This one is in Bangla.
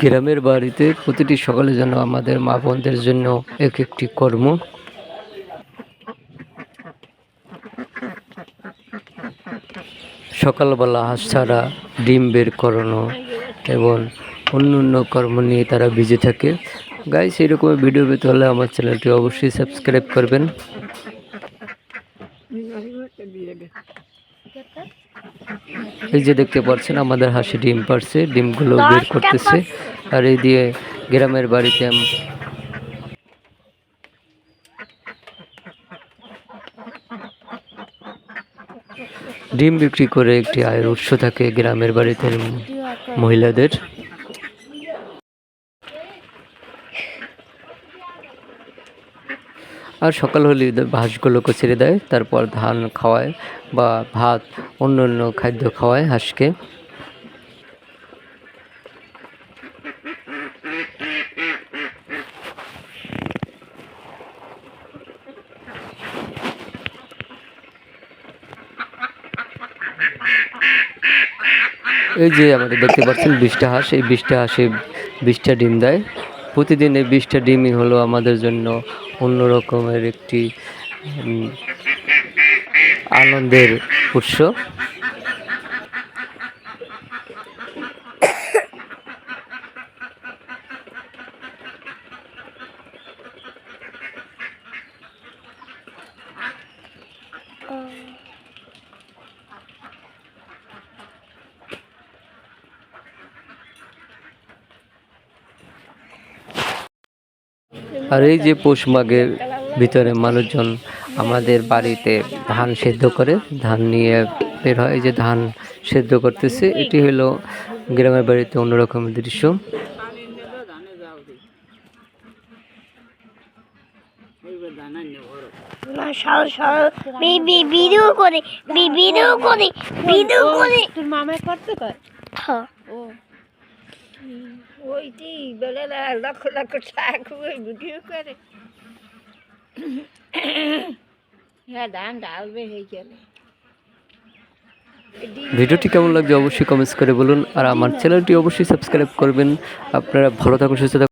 গ্রামের বাড়িতে প্রতিটি সকালে যেন আমাদের মা বোনদের জন্য এক একটি কর্ম। সকালবেলা হাঁস ছাড়া ডিম বের করানো এবং অন্য অন্য কর্ম নিয়ে তারা বিজি থাকে। গাইস এরকম ভিডিও পেতে হলে আমার চ্যানেলটি অবশ্যই সাবস্ক্রাইব করবেন। এই যে দেখতে পাচ্ছেন আমাদের হাসি ডিম পারছে ডিমগুলো বের করতেছে। আর এই দিয়ে গ্রামের বাড়িতে ডিম বিক্রি করে একটি আয়ের উৎস থাকে গ্রামের বাড়িতে মহিলাদের। আর সকাল হলে হাঁসগুলোকে ছেড়ে দেয়, তারপর ধান খাওয়ায় বা ভাত অন্য অন্য খাদ্য খাওয়ায় হাঁসকে। এই যে আমাদের দেখতে পাচ্ছেন বিশটা হাঁস, এই বিশটা হাঁসে বিশটা ডিম দেয়। প্রতিদিন এই বিশটা ডিমই হলো আমাদের জন্য অন্য রকমের একটি আনন্দের উৎস। আর এই যে পৌষ মাঘের ভিতরে মানুষজন আমাদের বাড়িতে ধান সেদ্ধ করে ধান নিয়ে বের হয়। এই যে ধান সেদ্ধ করতেছে এটি হলো গ্রামের বাড়িতে অন্যরকম দৃশ্য। ভিডিও করে ভিডিও করে ভিডিও করে। তোর মামায় করতে কয়? হ্যাঁ। ও। ওইটি লক্ষ লক্ষ টাকা ভিডিও করে। হ্যাঁ ধান ডালবে হয়ে গেলে। ভিডিওটি কেমন লাগছে অবশ্যই কমেন্টস করে বলুন আর আমার চ্যানেলটি অবশ্যই সাবস্ক্রাইব করবেন। আপনারা ভালো থাকুন সুস্থ থাকুন।